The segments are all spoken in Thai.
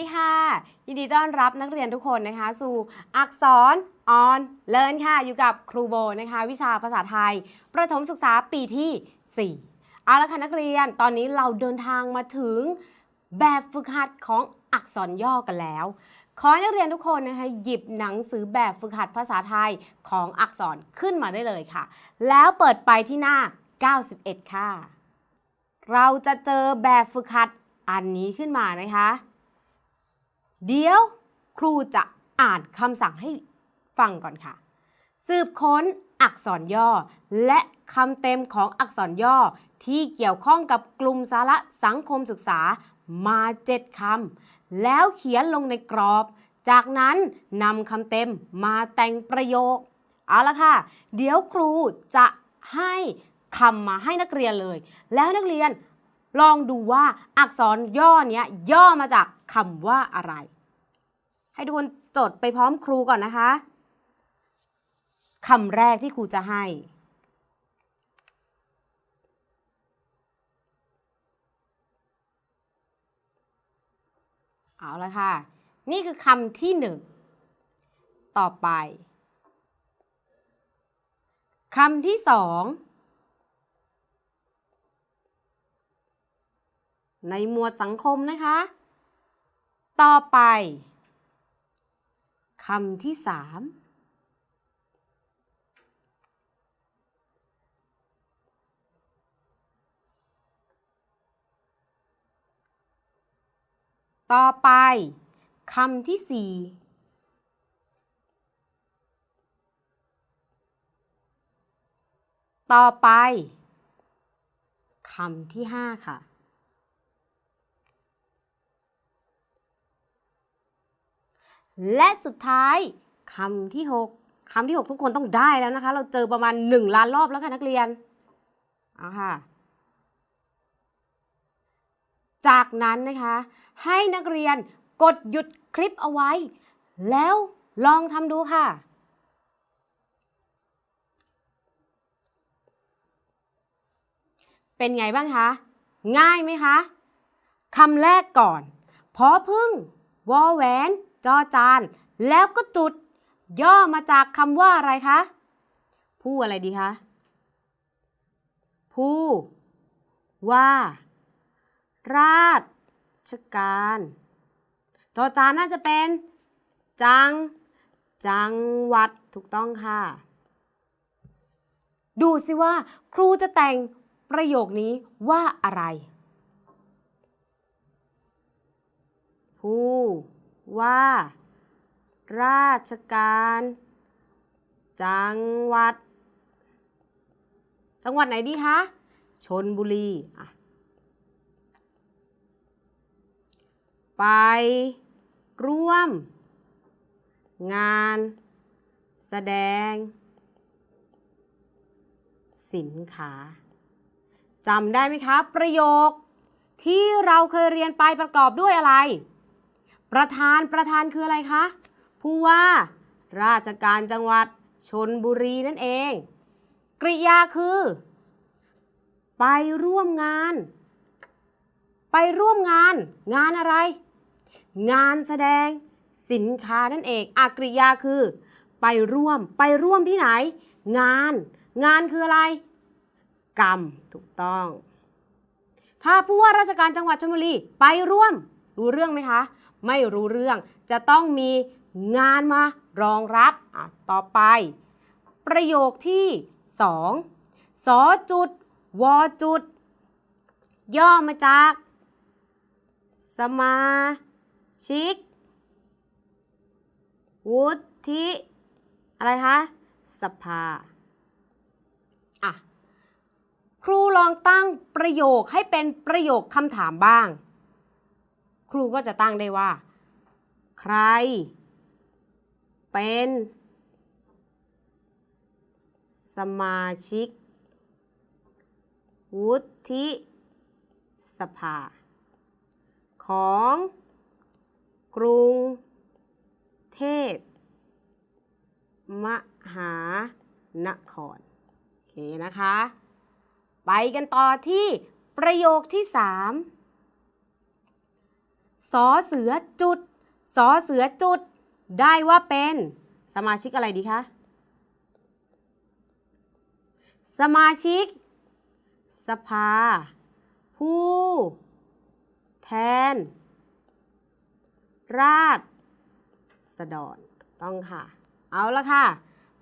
วัสดีค่ะ ยินดีต้อนรับนักเรียนทุกคนนะคะ สู่อักษรออนเลินค่ะ อยู่กับครูโบนะคะ วิชาภาษาไทย ประถมศึกษาปีที่ 4 เอาละค่ะนักเรียนตอนนี้เราเดินทางมาถึงแบบฝึกหัดของอักษรย่อกันแล้ว ขอให้นักเรียนทุกคนนะคะหยิบหนังสือแบบฝึกหัดภาษาไทยของอักษรขึ้นมาได้เลยค่ะ แล้วเปิดไปที่หน้า 91 ค่ะ เราจะเจอแบบฝึกหัดอันนี้ขึ้นมานะคะ เดี๋ยวครูจะอ่านคำสั่งให้ฟังก่อนค่ะ สืบค้นอักษรย่อ และคำเต็มของอักษรย่อที่เกี่ยวข้องกับกลุ่มสาระสังคมศึกษามาเจ็ดคำแล้วเขียนลงในกรอบ จากนั้นนำคำเต็มมาแต่งประโยค เอาละค่ะ เดี๋ยวครูจะให้คำมาให้นักเรียนเลย แล้วนักเรียนลองดูว่าอักษรย่อเนี้ยย่อมาจาก คำว่าอะไร ให้ทุกคนจดไปพร้อมครูก่อนนะคะคำแรกที่ครูจะให้ เอาละค่ะ นี่คือคำที่หนึ่ง ต่อไปคำที่สองในหมวดสังคมนะคะ ต่อไปคำที่สามต่อไปคำที่สี่ต่อไปคำที่ห้าค่ะ และสุดท้ายคำที่ 6คำที่ 6 ทุกคนต้องได้แล้วนะคะ เราเจอประมาณ 1 ล้านรอบแล้วค่ะนักเรียนเอาค่ะ จากนั้นนะคะ ให้นักเรียนกดหยุดคลิปเอาไว้ แล้วลองทำดูค่ะเป็นไงบ้างคะ ง่ายไหมคะ คำแรกก่อน พอพึ่ง วอแหวน จอจาน แล้วก็จุด ย่อมาจากคำว่าอะไรคะ ผู้อะไรดีคะ ผู้ ว่า ราชการ จอจานน่าจะเป็น จัง จังหวัดถูกต้องค่ะ ดูสิว่า ครูจะแต่งประโยคนี้ว่าอะไร ผู้ ว่า ราชการ จังหวัด จังหวัดไหนดีคะชนบุรีอะไปร่วม งาน แสดง สินค้าจำได้ไหมคะ ประโยคที่เราเคยเรียนไปประกอบด้วยอะไร ประธานประธานคืออะไรคะ ผู้ว่าราชการจังหวัดชนบุรีนั่นเอง กริยาคือ ไปร่วมงาน ไปร่วมงาน งานอะไร งานแสดงสินค้านั่นเองอากริยาคือ ไปร่วม ไปร่วมที่ไหน งาน งานคืออะไร กรรมถูกต้อง ถ้าผู้ว่าราชการจังหวัดชลบุรีไปร่วม รู้เรื่องไหมคะ ไม่รู้เรื่อง จะต้องมีงานมารองรับอะต่อไป ประโยคที่ 2 สอจุดวอจุด ย่อมาจาก สมาชิก วุฒิ อะไรคะ สภาอะครูลองตั้งประโยคให้เป็นประโยคคำถามบ้าง ครูก็จะตั้งได้ว่า ใคร เป็น สมาชิก วุฒิสภา ของกรุงเทพ มหานคร โอเคนะคะ ไปกันต่อที่ประโยคที่ 3 สอเสือจุดสอเสือจุด ได้ว่าเป็นสมาชิกอะไรดีคะ สมาชิก สภา ผู้ แทน ราษฎรต้องค่ะ เอาละค่ะ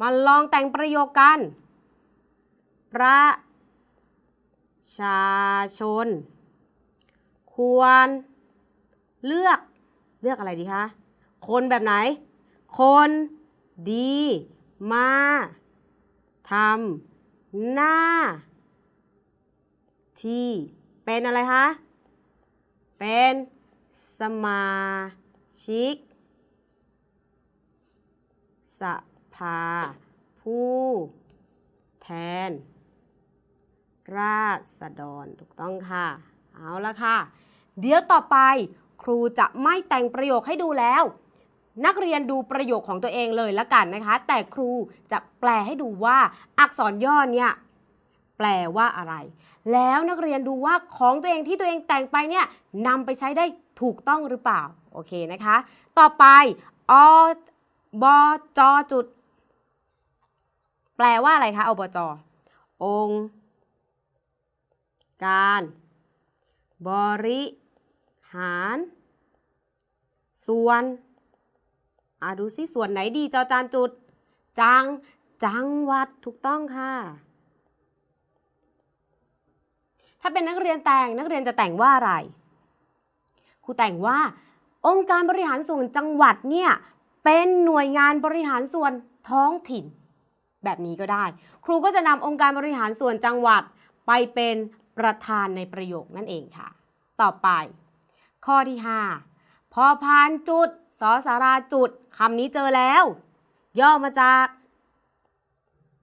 มาลองแต่งประโยคกัน ประชาชน ควร เลือกเลือกอะไรดีคะ คนแบบไหน คนดี มาทำหน้า ที่ เป็นอะไรคะ เป็นสมาชิก สภา ผู้ แทน ราษฎรถูกต้องค่ะ เอาละค่ะ เดี๋ยวต่อไป ครูจะไม่แต่งประโยคให้ดูแล้ว นักเรียนดูประโยคของตัวเองเลยละกันนะคะ แต่ครูจะแปลให้ดูว่าอักษรย่อเนี่ยแปลว่าอะไร แล้วนักเรียนดูว่าของตัวเองที่ตัวเองแต่งไปเนี่ยนำไปใช้ได้ถูกต้องหรือเปล่า โอเคนะคะ ต่อไปอบจจุด แปลว่าอะไรคะอบจองการ บริหาร ส่วนอะดูซิส่วนไหนดีจอจานจุด จัง จังหวัดถูกต้องค่ะ ถ้าเป็นนักเรียนแต่งนักเรียนจะแต่งว่าอะไรครูแต่งว่า องค์การบริหารส่วนจังหวัดเนี่ยเป็นหน่วยงานบริหารส่วนท้องถิ่น แบบนี้ก็ได้ ครูก็จะนำองค์การบริหารส่วนจังหวัดไปเป็นประธานในประโยคนั่นเองค่ะ ต่อไป ข้อที่ 5 พอพานจุด สอสาราจุดคำนี้เจอแล้ว ย่อมาจาก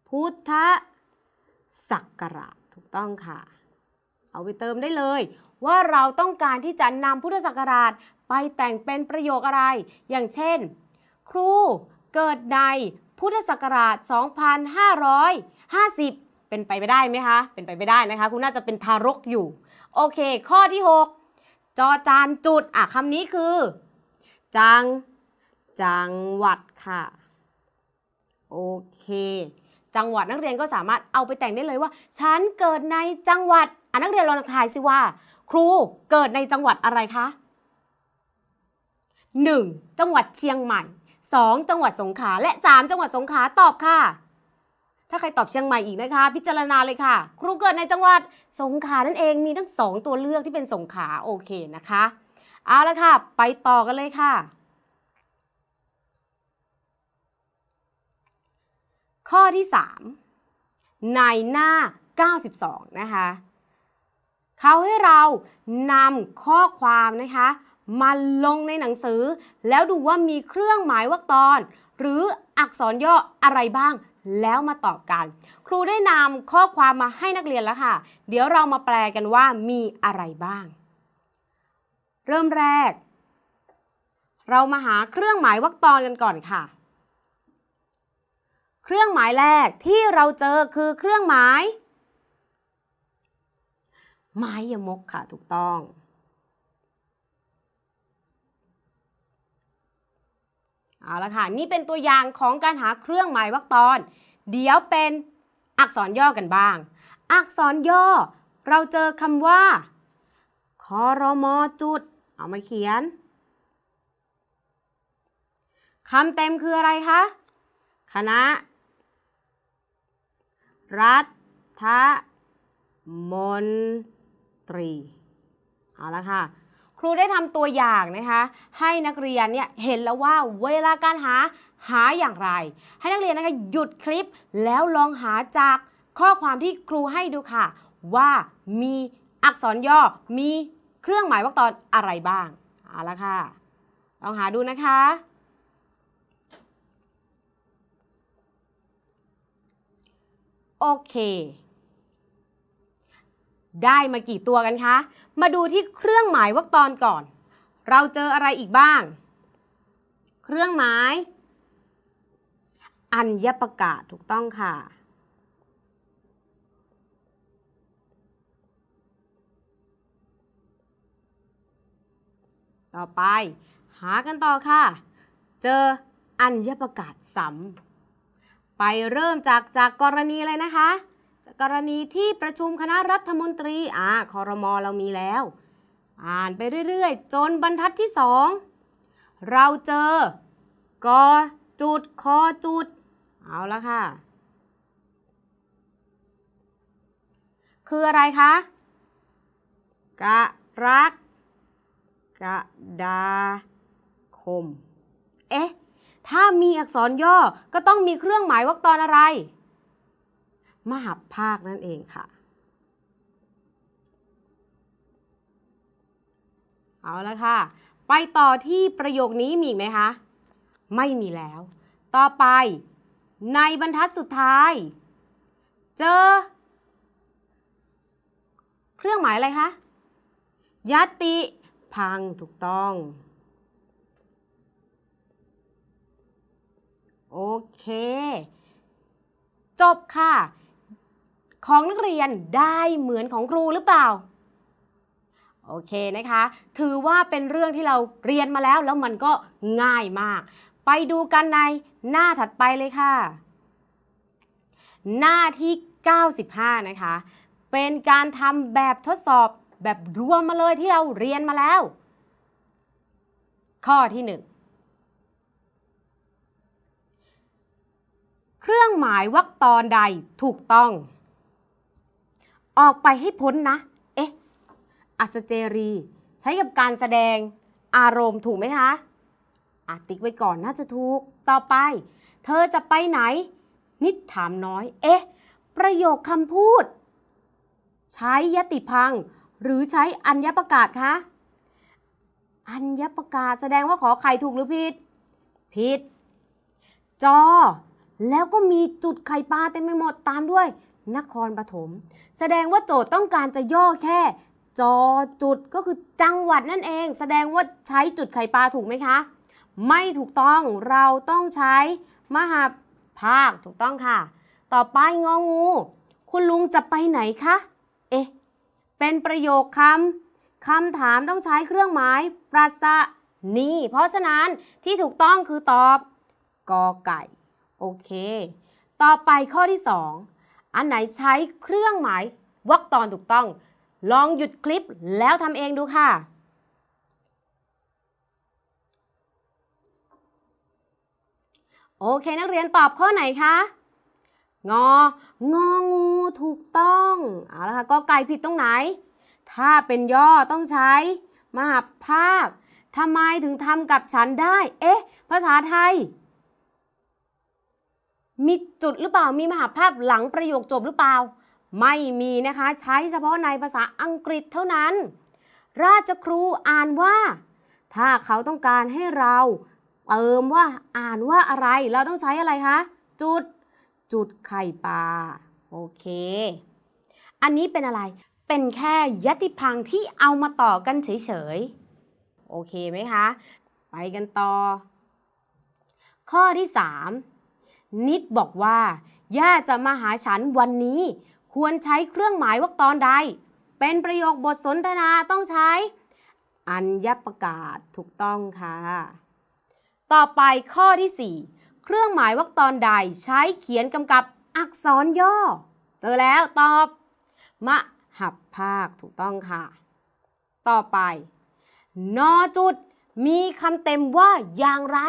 พุทธศักราชถูกต้องค่ะ เอาไปเติมได้เลย ว่าเราต้องการที่จะนำพุทธศักราชไปแต่งเป็นประโยคอะไร อย่างเช่น ครูเกิดในพุทธศักราช 2550 เป็นไปไม่ได้ไหมคะ เป็นไปไม่ได้นะคะ คุณน่าจะเป็นทารกอยู่ โอเค ข้อที่ 6 จอจานจุด อะคำนี้คือ จัง จังหวัดค่ะ โอเค จังหวัดนักเรียนก็สามารถเอาไปแต่งได้เลยว่า ฉันเกิดในจังหวัด อะนักเรียนลองทายสิว่า ครูเกิดในจังหวัดอะไรคะ 1. จังหวัดเชียงใหม่ 2. จังหวัดสงขลาและ 3 จังหวัดสงขลาตอบค่ะ ถ้าใครตอบเชียงใหม่อีกนะคะ พิจารณาเลยค่ะ ครูเกิดในจังหวัดสงขลานั่นเองมีทั้ง 2 ตัวเลือกที่เป็นสงขลาโอเคนะคะ เอาละค่ะ ไปต่อกันเลยค่ะ ข้อที่ 3 ในหน้า 92 นะคะเขาให้เรานำข้อความนะคะมาลงในหนังสือ แล้วดูว่ามีเครื่องหมายวรรคตอน หรืออักษรย่ออะไรบ้าง แล้วมาตอบกัน ครูได้นำข้อความมาให้นักเรียนแล้วค่ะ เดี๋ยวเรามาแปลกันว่ามีอะไรบ้าง เริ่มแรก เรามาหาเครื่องหมายวรรคตอนกันก่อนค่ะ เครื่องหมายแรกที่เราเจอคือเครื่องหมาย ไม้ยมกค่ะถูกต้อง เอาละค่ะ นี่เป็นตัวอย่างของการหาเครื่องหมายวรรคตอน เดี๋ยวเป็นอักษรย่อกันบ้าง อักษรย่อ เราเจอคำว่าคอรมอจุด เอามาเขียนคำเต็มคืออะไรคะ คณะ รัฐมนตรี เอาละค่ะ รูได้ทำตัวอย่างนะคะ ให้นักเรียนเนี่ยเห็นแล้วว่าเวลาการหาหาอย่างไร ให้นักเรียนนะคะหยุดคลิปแล้วลองหาจากข้อความที่ครูให้ดูค่ะ ว่ามีอักษรย่อมีเครื่องหมายวรรคตอนอะไรบ้างเอาละค่ะ ลองหาดูนะคะโอเค ได้มากี่ตัวกันคะ มาดูที่เครื่องหมายวรรคตอนก่อน เราเจออะไรอีกบ้าง เครื่องหมาย อัญญประกาศถูกต้องค่ะ ต่อไป หากันต่อค่ะ เจออัญญประกาศซ้ำไปเริ่มจากจากกรณีอะไรนะคะ กรณีที่ประชุมคณะรัฐมนตรีอ่าคอรมอเรามีแล้ว อ่านไปเรื่อยๆ จนบรรทัดที่สองเราเจอกอจุดคอจุด เอาละค่ะ คืออะไรคะ กะรัก กะดาคม เอ๊ะ ถ้ามีอักษรย่อก็ต้องมีเครื่องหมายวรรคตอนอะไร มหับภาคนั่นเองค่ะ เอาละค่ะ ไปต่อที่ประโยคนี้มีไหมคะ ไม่มีแล้ว ต่อไป ในบรรทัดสุดท้าย เจอ เครื่องหมายอะไรคะยติพังถูกต้อง โอเค จบค่ะ ของนักเรียนได้เหมือนของครูหรือเปล่า โอเคนะคะ ถือว่าเป็นเรื่องที่เราเรียนมาแล้วแล้วมันก็ง่ายมาก ไปดูกันในหน้าถัดไปเลยค่ะ หน้าที่ 95 นะคะ เป็นการทำแบบทดสอบแบบรวมมาเลยที่เราเรียนมาแล้ว ข้อที่ 1เครื่องหมายวรรคตอนใดถูกต้อง ออกไปให้พ้นนะ เอ๊ะ อัสเจรี ใช้กับการแสดงอารมณ์ถูกไหมคะอะติ๊กไว้ก่อนน่าจะถูก ต่อไป เธอจะไปไหน นิดถามน้อย เอ๊ะ ประโยคคำพูด ใช้ยติพัง หรือใช้อัญญประกาศคะ อัญญประกาศแสดงว่าขอไข่ถูกหรือผิด ผิด จอ แล้วก็มีจุดไข่ปลาเต็มไปหมดตามด้วย นครปฐมแสดงว่าโจทย์ต้องการจะย่อแค่ จอจุดก็คือจังหวัดนั่นเอง แสดงว่าใช้จุดไข่ปลาถูกไหมคะ ไม่ถูกต้องเราต้องใช้มหาภาคถูกต้องค่ะ ต่อไปงองู คุณลุงจะไปไหนคะเอ๊ะเป็นประโยคคำคำถามต้องใช้เครื่องหมายปรัสนีเพราะฉะนั้นที่ถูกต้องคือตอบกอไก่ โอเค ต่อไปข้อที่2อั อันไหนใช้เครื่องหมายวรรคตอนถูกต้อง ลองหยุดคลิปแล้วทำเองดูค่ะโอเค นักเรียนตอบข้อไหนคะ งอ งองูถูกต้องเอาละค่ะก็ไก่ผิดตรงไหน ถ้าเป็นย่อต้องใช้มหาภาคทำไมถึงทำกับฉันได้ เอ๊ะ ภาษาไทย มีจุดหรือเปล่ามีมหาภาคหลังประโยคจบหรือเปล่า ไม่มีนะคะ ใช้เฉพาะในภาษาอังกฤษเท่านั้น ราชครูอ่านว่า ถ้าเขาต้องการให้เราเติมว่าอ่านว่าอะไร เราต้องใช้อะไรคะ จุด จุดไข่ปลาโอเค อันนี้เป็นอะไร เป็นแค่ยติพังที่เอามาต่อกันเฉยๆ โอเคไหมคะ ไปกันต่อ ข้อที่ 3 นิดบอกว่า ย่าจะมาหาฉันวันนี้ ควรใช้เครื่องหมายวรรคตอนใด เป็นประโยคบทสนทนาต้องใช้ อัญญประกาศถูกต้องค่ะ ต่อไปข้อที่ 4 เครื่องหมายวรรคตอนใดใช้เขียนกำกับอักษรย่อ เจอแล้วตอบ มหับภาคถูกต้องค่ะ ต่อไป นอจุดมีคำเต็มว่าอย่างไร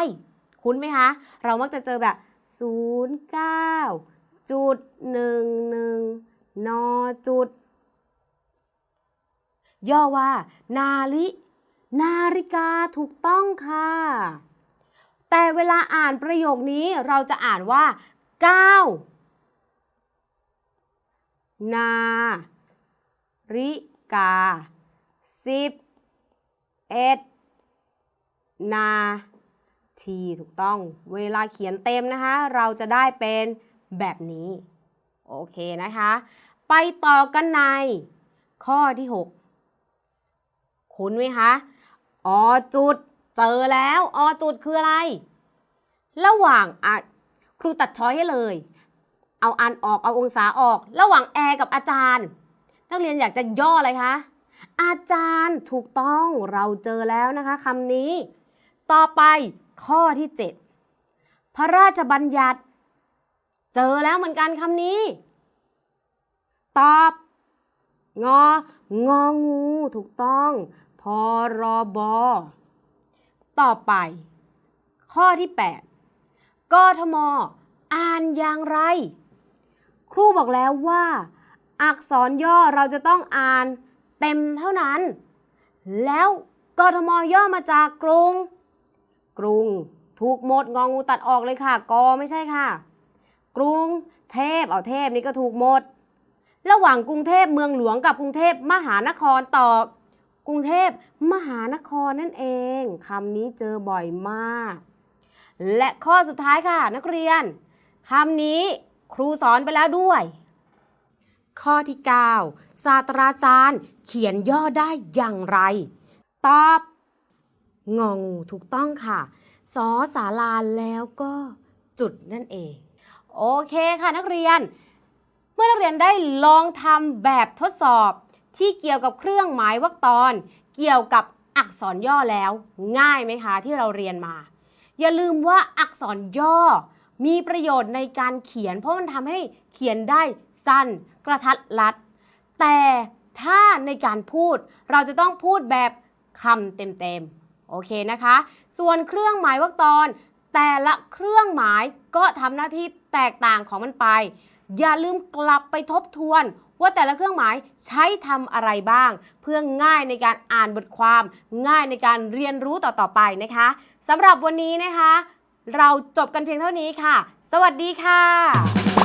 คุ้นไหมคะ เรามักจะเจอแบบ 09จุด11นอจุด ย่อว่า นาลิ นาฬิกาถูกต้องค่ะ แต่เวลาอ่านประโยคนี้เราจะอ่านว่า 9 นาริกาสิบเอ็ดนา ทีถูกต้อง เวลาเขียนเต็มนะคะ เราจะได้เป็นแบบนี้ โอเคนะคะ ไปต่อกันใน ข้อที่ 6 คุ้นไหมคะอจุด เจอแล้วอจุดคืออะไร ระหว่างครูตัดช้อยให้เลย เอาอันออกเอาองศาออก ระหว่างแอร์กับอาจารย์ นักเรียนอยากจะย่ออะไรคะอาจารย์ถูกต้องเราเจอแล้วนะคะคำนี้ ต่อไป ข้อที่ 7 พระราชบัญญัติ เจอแล้วเหมือนกันคำนี้ ตอบ งอ งองูถูกต้อง พรบ ต่อไป ข้อที่ 8กทม อ่านอย่างไร ครูบอกแล้วว่า อักษรย่อเราจะต้องอ่านเต็มเท่านั้น แล้วกทมย่อมาจากกรุง กรุง ถูกหมดงองูตัดออกเลยค่ะ กอไม่ใช่ค่ะ กรุง เทพเอาเทพนี่ก็ถูกหมด ระหว่างกรุงเทพเมืองหลวงกับกรุงเทพมหานครตอบ กรุงเทพมหานครนั่นเองคำนี้เจอบ่อยมาก และข้อสุดท้ายค่ะ นักเรียนคำนี้ครูสอนไปแล้วด้วย ข้อที่ 9 ศาสตราจารย์เขียนย่อได้อย่างไร ตอบ งองูถูกต้องค่ะสอสาลาแล้วก็จุดนั่นเอง โอเคค่ะนักเรียน เมื่อนักเรียนได้ลองทำแบบทดสอบ ที่เกี่ยวกับเครื่องหมายวรรคตอน เกี่ยวกับอักษรย่อแล้ว ง่ายไหมคะที่เราเรียนมา อย่าลืมว่าอักษรย่อ มีประโยชน์ในการเขียน เพราะมันทำให้เขียนได้สั้น กระทัดรัด แต่ถ้าในการพูดเราจะต้องพูดแบบคำเต็มๆ โอเคนะคะ ส่วนเครื่องหมายวรรคตอน แต่ละเครื่องหมายก็ทำหน้าที่แตกต่างของมันไป อย่าลืมกลับไปทบทวนว่าแต่ละเครื่องหมายใช้ทำอะไรบ้าง เพื่อง่ายในการอ่านบทความ ง่ายในการเรียนรู้ต่อๆไปนะคะสำหรับวันนี้นะคะ เราจบกันเพียงเท่านี้ค่ะ สวัสดีค่ะ